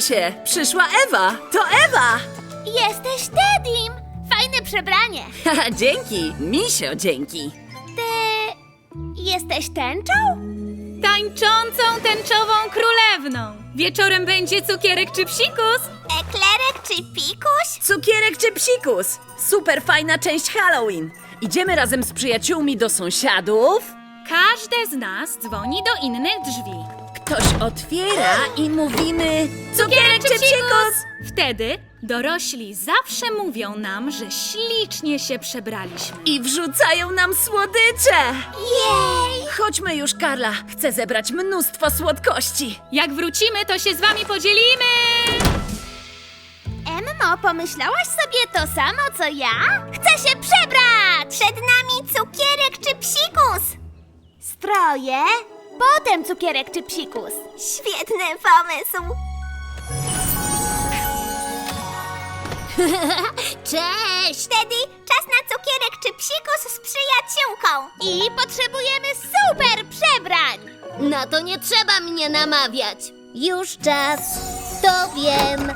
się! Przyszła Ewa! To Ewa! Jesteś Teddym! Fajne przebranie. Haha, dzięki! Misio, dzięki! Ty jesteś tęczą? Tańczącą tęczową królewną. Wieczorem będzie cukierek czy psikus. Eklerek czy pikuś? Cukierek czy psikus? Super fajna część Halloween! Idziemy razem z przyjaciółmi do sąsiadów. Każde z nas dzwoni do innych drzwi. Ktoś otwiera i mówimy cukierek czy psikus? Wtedy dorośli zawsze mówią nam, że ślicznie się przebraliśmy. I wrzucają nam słodycze! Jej! Chodźmy już, Karla! Chcę zebrać mnóstwo słodkości! Jak wrócimy, to się z wami podzielimy! Emmo, pomyślałaś sobie to samo co ja? Chcę się przebrać! Przed nami cukierek czy psikus? Stroje, potem cukierek czy psikus. Świetny pomysł! Cześć! Teddy, czas na cukierek czy psikus z przyjaciółką. I potrzebujemy super przebrań! Na to nie trzeba mnie namawiać. Już czas, to wiem.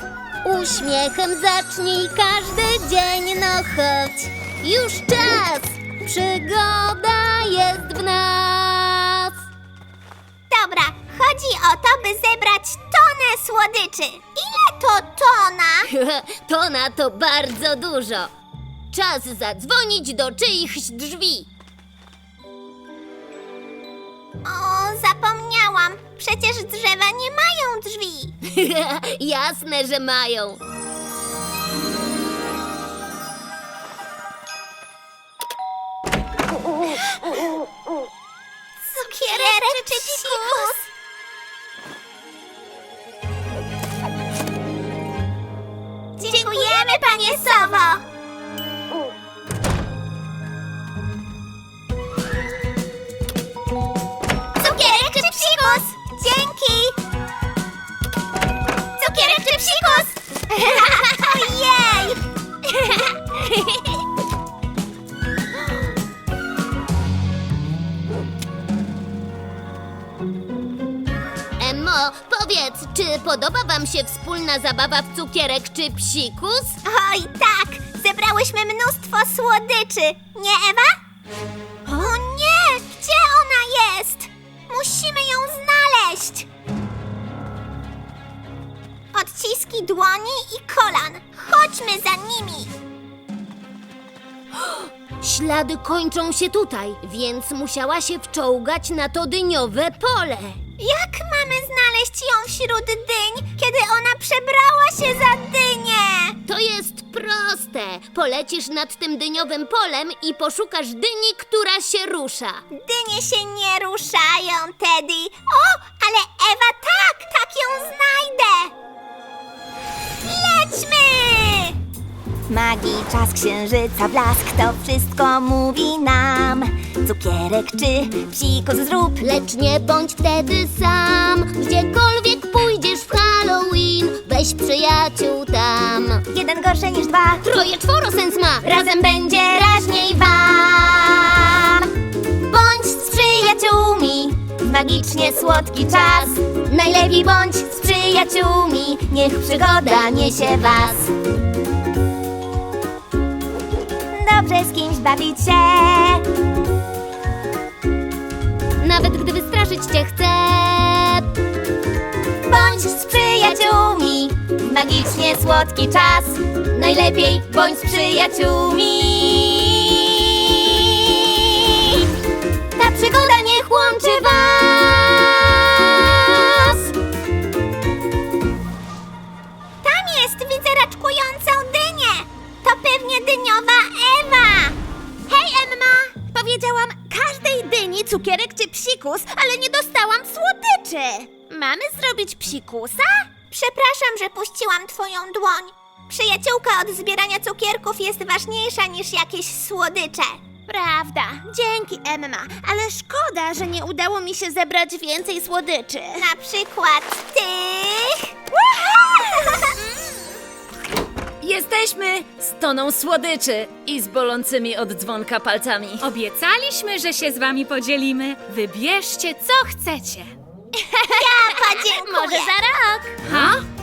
Uśmiechem zacznij każdy dzień, no chodź. Już czas, przygoda jest w nas. Chodzi o to, by zebrać tonę słodyczy. Ile to tona? to na to bardzo dużo. Czas zadzwonić do czyichś drzwi. O, zapomniałam. Przecież drzewa nie mają drzwi. Jasne, że mają. Cukierek czy psikus? Panie Sowo. Podoba wam się wspólna zabawa w cukierek czy psikus? Oj, tak! Zebrałyśmy mnóstwo słodyczy, nie Ewa? O nie! Gdzie ona jest? Musimy ją znaleźć! Odciski dłoni i kolan. Chodźmy za nimi. Ślady kończą się tutaj, więc musiała się wczołgać na to dyniowe pole. Jak mamy znaleźć ją wśród dyń, kiedy ona przebrała się za dynię? To jest proste. Polecisz nad tym dyniowym polem i poszukasz dyni, która się rusza. Dynie się nie ruszają, Teddy. O, ale Ewa Magii, czas księżyca, blask, to wszystko mówi nam. Cukierek czy psikus zrób. Lecz nie bądź wtedy sam. Gdziekolwiek pójdziesz w Halloween, weź przyjaciół tam. Jeden gorszy niż dwa. Troje czworo sens ma. Razem będzie raźniej wam. Bądź z przyjaciółmi, magicznie słodki czas. Najlepiej bądź z przyjaciółmi, niech przygoda niesie was. Dobrze z kimś bawić się. Nawet gdy wystraszyć cię chce. Bądź z przyjaciółmi, magicznie słodki czas. Najlepiej bądź z przyjaciółmi. Ta przygoda cukierek czy psikus, ale nie dostałam słodyczy. Mamy zrobić psikusa? Przepraszam, że puściłam twoją dłoń. Przyjaciółka od zbierania cukierków jest ważniejsza niż jakieś słodycze. Prawda. Dzięki, Emma. Ale szkoda, że nie udało mi się zebrać więcej słodyczy. Na przykład tych. Jesteśmy z toną słodyczy i z bolącymi od dzwonka palcami. Obiecaliśmy, że się z wami podzielimy. Wybierzcie, co chcecie. Ja podziękuję. Może za rok. Ha?